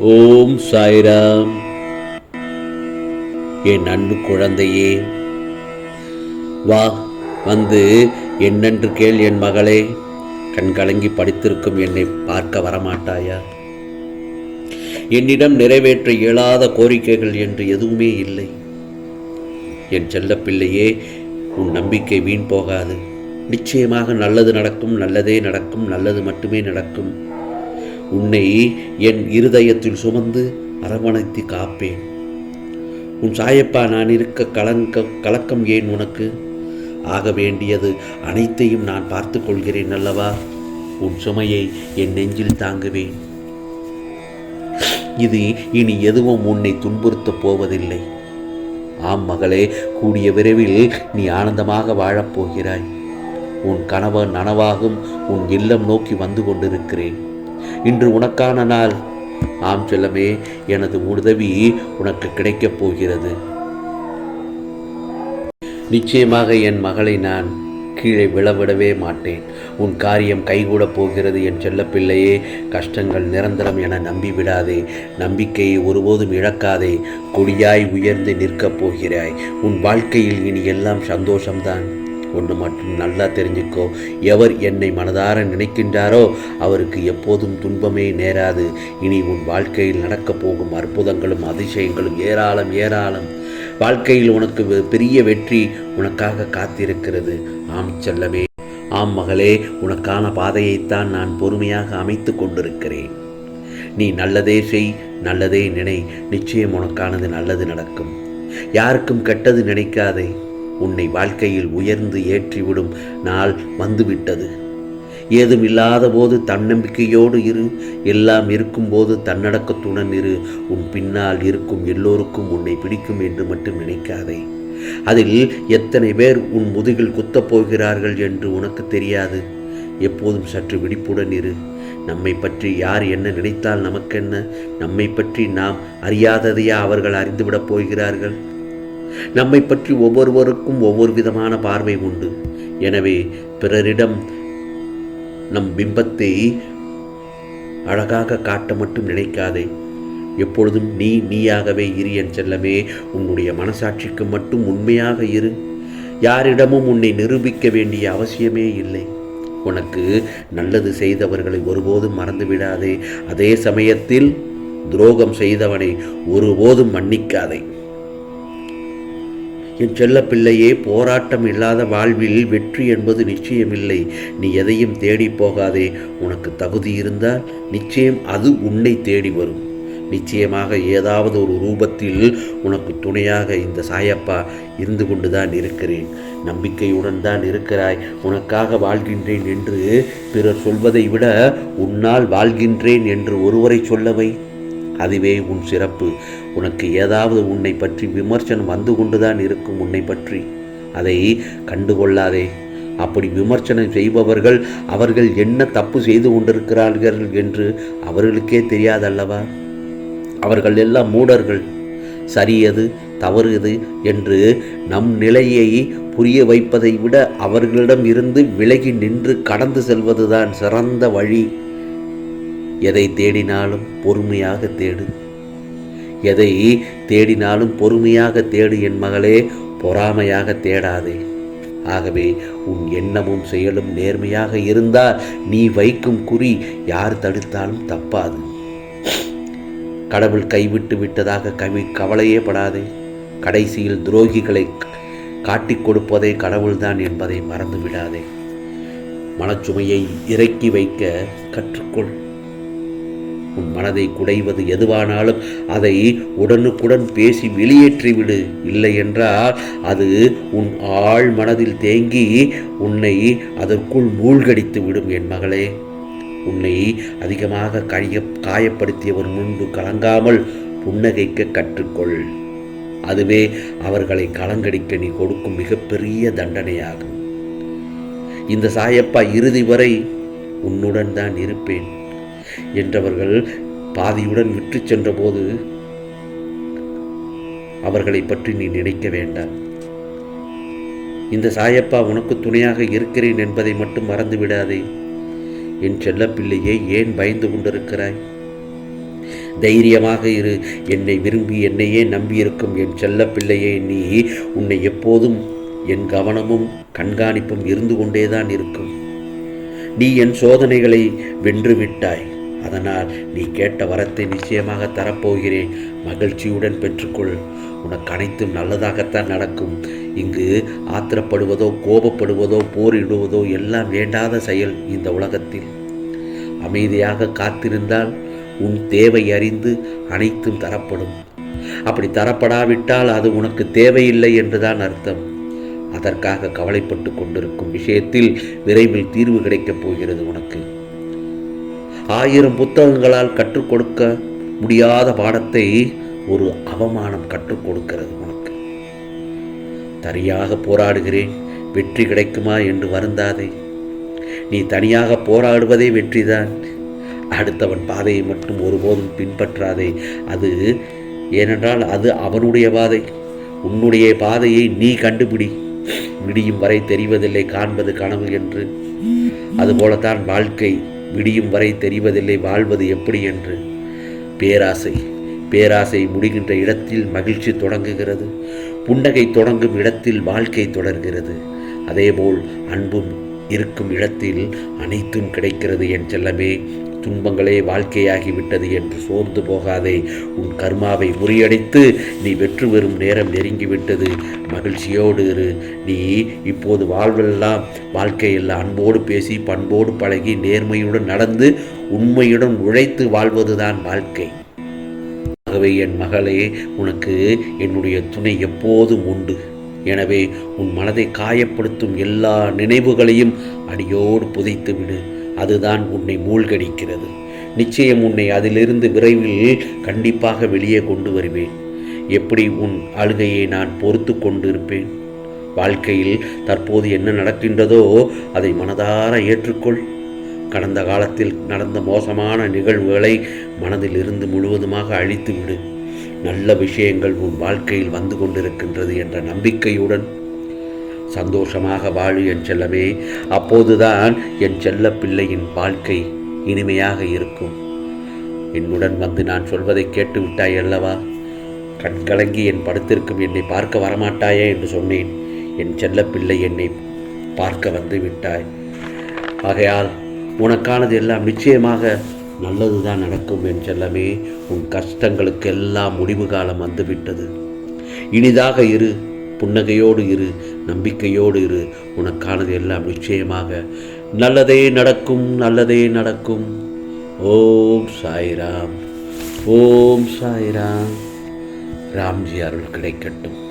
ஓம் சாய்ராம். என் அன்பு குழந்தையே வா வந்து என்னென்று கேள் என் மகளே. கண்கலங்கி படித்திருக்கும் என்னை பார்க்க வரமாட்டாயா? என்னிடம் நிறைவேற்ற இயலாத கோரிக்கைகள் என்று எதுவுமே இல்லை. என் செல்லப்பிள்ளையே உன் நம்பிக்கை வீண் போகாது. நிச்சயமாக நல்லது நடக்கும் நல்லதே நடக்கும் நல்லது மட்டுமே நடக்கும். உன்னை என் இருதயத்தில் சுமந்து அரவணைத்து காப்பேன். உன் சாயப்பா நான் இருக்க கலங்க கலக்கம் ஏன் உனக்கு? ஆக வேண்டியது அனைத்தையும் நான் பார்த்து கொள்கிறேன் அல்லவா? உன் சுமையை என் நெஞ்சில் தாங்குவேன். இது இனி எதுவும் உன்னை துன்புறுத்தப் போவதில்லை. ஆம் மகளே கூடிய விரைவில் நீ ஆனந்தமாக வாழப் போகிறாய். உன் கணவன் நனவாகும் உன் இல்லம் நோக்கி வந்து கொண்டிருக்கிறேன். இன்று உனக்கான நாள். ஆம் செல்லமே எனது உதவி உனக்கு கிடைக்கப் போகிறது. நிச்சயமாக என் மகளை நான் கீழே விழவிடவே மாட்டேன். உன் காரியம் கைகூடப் போகிறது என் செல்லப்பிள்ளையே கஷ்டங்கள் நிரந்தரம் என நம்பி விடாதே நம்பிக்கையை ஒருபோதும் இழக்காதே. கொடியாய் உயர்ந்து நிற்கப் போகிறாய். உன் வாழ்க்கையில் இனி எல்லாம் சந்தோஷம்தான். ஒன்று மட்டும் நல்லா தெரிஞ்சுக்கோ. எவர் என்னை மனதார நினைக்கின்றாரோ அவருக்கு எப்போதும் துன்பமே நேராது. இனி உன் வாழ்க்கையில் நடக்கப் போகும் அற்புதங்களும் அதிசயங்களும் ஏராளம் ஏராளம். வாழ்க்கையில் உனக்கு வெ- பெரிய வெற்றி உனக்காக காத்திருக்கிறது. ஆம் செல்லமே. ஆம் மகளே உனக்கான பாதையைத்தான் நான் பொறுமையாக அமைத்து கொண்டிருக்கிறேன். நீ நல்லதே செய் நல்லதே நினை. நிச்சயம் உனக்கானது நல்லது நடக்கும். யாருக்கும் கெட்டது நினைக்காதே. உன்னை வாழ்க்கையில் உயர்ந்து ஏற்றிவிடும் நாள் வந்துவிட்டது. ஏதும் இல்லாத போது தன்னம்பிக்கையோடு இரு. எல்லாம் இருக்கும்போது தன்னடக்கத்துடன் இரு. உன் பின்னால் இருக்கும் எல்லோருக்கும் உன்னை பிடிக்கும் என்று மட்டும் நினைக்காதே. அதில் எத்தனை பேர் உன் முதுகில் குத்தப் போகிறார்கள் என்று உனக்கு தெரியாது. எப்போதும் சற்று விழிப்புடன் இரு. நம்மை பற்றி யார் என்ன நினைத்தால் நமக்கென்ன? நம்மை பற்றி நாம் அறியாததையா அவர்கள் அறிந்துவிடப் போகிறார்கள்? நம்மை பற்றி ஒவ்வொருவருக்கும் ஒவ்வொரு விதமான பார்வை உண்டு. எனவே பிறரிடம் நம் பிம்பத்தை அழகாக காட்ட மட்டும் நினைக்காதே. எப்பொழுதும் நீ நீயாகவே இரு என் செல்லமே உன்னுடைய மனசாட்சிக்கு மட்டும் உண்மையாக இரு. யாரிடமும் உன்னை நிரூபிக்க வேண்டிய அவசியமே இல்லை. உனக்கு நல்லது செய்தவர்களை ஒருபோதும் மறந்து விடாதே. அதே சமயத்தில் துரோகம் செய்தவனை ஒருபோதும் மன்னிக்காதே. என் செல்லப்பிள்ளையே போராட்டம் இல்லாத வாழ்வில் வெற்றி என்பது நிச்சயமில்லை. நீ எதையும் தேடி போகாதே. உனக்கு தகுதி இருந்தால் நிச்சயம் அது உன்னை தேடி வரும். நிச்சயமாக ஏதாவது ஒரு ரூபத்தில் உனக்கு துணையாக இந்த சாயப்பா இருந்து கொண்டு தான் இருக்கிறேன். நம்பிக்கையுடன் தான் இருக்கிறாய். உனக்காக வாழ்கின்றேன் என்று பிறர் சொல்வதை விட உன்னால் வாழ்கின்றேன் என்று ஒருவரை சொல்லவை அதுவே உன் சிறப்பு. உனக்கு ஏதாவது உன்னை பற்றி விமர்சனம் வந்து கொண்டுதான் இருக்கும் உன்னை பற்றி. அதை கண்டுகொள்ளாதே. அப்படி விமர்சனம் செய்பவர்கள் அவர்கள் என்ன தப்பு செய்து கொண்டிருக்கிறார்கள் என்று அவர்களுக்கே தெரியாதல்லவா? அவர்கள் எல்லாம் மூடர்கள். சரி எது தவறு எது என்று நம் நிலையை புரிய வைப்பதை விட அவர்களிடம் இருந்து விலகி நின்று கடந்து செல்வதுதான் சிறந்த வழி. எதை தேடினாலும் பொறுமையாக தேடு. எதை தேடினாலும் பொறுமையாக தேடு என் மகளே பொறாமையாக தேடாதே. ஆகவே உன் எண்ணமும் செயலும் நேர்மையாக இருந்தால் நீ வைக்கும் குறி யார் தடுத்தாலும் தப்பாது. கடவுள் கைவிட்டு விட்டதாக கவி கவலையே படாதே. கடைசியில் துரோகிகளை காட்டிக் கொடுப்பதே கடவுள்தான் என்பதை மறந்து விடாதே மனச்சுமையை இறக்கி வைக்க கற்றுக்கொள். உன் மனதை குடைவது எதுவானாலும் அதை உடனுக்குடன் பேசி வெளியேற்றிவிடு. இல்லை என்றால் அது உன் ஆழ் மனதில் தேங்கி உன்னை அதற்குள் மூழ்கடித்து விடும் என் மகளே. உன்னை அதிகமாக காய காயப்படுத்தியவர் முன்பு கலங்காமல் புன்னகைக்க கற்றுக்கொள். அதுவே அவர்களை கலங்கடிக்க நீ கொடுக்கும் மிகப்பெரிய தண்டனையாகும். இந்த சாயப்பா இறுதி வரை உன்னுடன் தான் இருப்பேன். என்றவர்கள் பாதியுடன் விற்று சென்றபோது அவர்களை பற்றி நீ நினைக்க வேண்டாம். இந்த சாயப்பா உனக்கு துணையாக இருக்கிறேன் என்பதை மட்டும் மறந்து விடாதே. என் செல்லப்பிள்ளையே ஏன் பயந்து கொண்டிருக்கிறாய்? தைரியமாக இரு. என்னை விரும்பி என்னையே நம்பியிருக்கும் என் செல்லப்பிள்ளையே நீ உன்னை எப்போதும் என் கவனமும் கண்காணிப்பும் இருந்து கொண்டேதான் இருக்கும். நீ என் சோதனைகளை வென்று விட்டாய். அதனால் நீ கேட்ட வரத்தை நிச்சயமாக தரப்போகிறேன். மகிழ்ச்சியுடன் பெற்றுக்கொள். உனக்கு அனைத்தும் நல்லதாகத்தான் நடக்கும். இங்கு ஆத்திரப்படுவதோ கோபப்படுவதோ போரிடுவதோ எல்லாம் வேண்டாத செயல் இந்த உலகத்தில். அமைதியாக காத்திருந்தால் உன் தேவை அறிந்து அனைத்தும் தரப்படும். அப்படி தரப்படாவிட்டால் அது உனக்கு தேவையில்லை என்றுதான் அர்த்தம். அதற்காக கவலைப்பட்டு கொண்டிருக்கும் விஷயத்தில் விரைவில் தீர்வு கிடைக்கப் போகிறது உனக்கு. ஆயிரம் புத்தகங்களால் கற்றுக் கொடுக்க முடியாத பாடத்தை ஒரு அவமானம் கற்றுக் கொடுக்கிறது உனக்கு. தனியாக போராடுகிறேன் வெற்றி கிடைக்குமா என்று வருந்தாதே. நீ தனியாக போராடுவதே வெற்றிதான். அடுத்தவன் பாதையை மட்டும் ஒருபோதும் பின்பற்றாதே. அது ஏனென்றால் அது அவனுடைய பாதை. உன்னுடைய பாதையை நீ கண்டுபிடி. விடியும் வரை தெரிவதில்லை காண்பது கனவு என்று. அதுபோலத்தான் வாழ்க்கை. விடியும் வரை தெரிவதில்லை வாழ்வது எப்படி என்று. பேராசை பேராசை முடிகின்ற இடத்தில் மகிழ்ச்சி தொடங்குகிறது. புன்னகை தொடங்கும் இடத்தில் வாழ்க்கை தொடர்கிறது. அதேபோல் அன்பும் இருக்கும் இடத்தில் அனைத்தும் கிடைக்கிறது என் செல்லமே துன்பங்களே வாழ்க்கையாகிவிட்டது என்று சோர்ந்து போகாதே. உன் கர்மாவை முறியடித்து நீ வெற்றி பெறும் நேரம் நெருங்கிவிட்டது. மகிழ்ச்சியோடு இரு. நீ இப்போது வாழ்வெல்லாம் வாழ்க்கையில் அன்போடு பேசி பண்போடு பழகி நேர்மையுடன் நடந்து உண்மையுடன் உழைத்து வாழ்வதுதான் வாழ்க்கை. ஆகவே என் மகளே உனக்கு என்னுடைய துணை எப்போதும் உண்டு. எனவே உன் மனதை காயப்படுத்தும் எல்லா நினைவுகளையும் அடியோடு புதைத்து விடு அதுதான் உன்னை மூழ்கடிக்கிறது. நிச்சயம் உன்னை அதிலிருந்து விரைவில் கண்டிப்பாக வெளியே கொண்டு வருவேன். எப்படி உன் அழுகையை நான் பொறுத்து கொண்டிருப்பேன்? வாழ்க்கையில் தற்போது என்ன நடக்கின்றதோ அதை மனதார ஏற்றுக்கொள். கடந்த காலத்தில் நடந்த மோசமான நிகழ்வுகளை மனதில் இருந்து முழுவதுமாக அழித்து விடு நல்ல விஷயங்கள் உன் வாழ்க்கையில் வந்து கொண்டிருக்கின்றது என்ற நம்பிக்கையுடன் சந்தோஷமாக வாழு என் செல்லமே. அப்போதுதான் என் செல்ல பிள்ளையின் வாழ்க்கை இனிமையாக இருக்கும். என்னுடன் வந்து நான் சொல்வதை கேட்டு விட்டாய் அல்லவா? கண்கலங்கி என் படுத்திருக்கும் என்னை பார்க்க வரமாட்டாயே என்று சொன்னேன். என் செல்ல பிள்ளை என்னை பார்க்க வந்து விட்டாய். ஆகையால் உனக்கானது எல்லாம் நிச்சயமாக நல்லதுதான் நடக்கும் என் செல்லமே. உன் கஷ்டங்களுக்கு எல்லாம் முடிவு காலம் வந்துவிட்டது இனிதாக இரு. புன்னகையோடு இரு நம்பிக்கையோடு இரு. உனக்கானது எல்லாம் நிச்சயமாக. நல்லதே நடக்கும் நல்லதே நடக்கும். ஓம் சாய்ராம். ஓம் சாய்ராம். ராம்ஜி அருள் கிடைக்கட்டும்.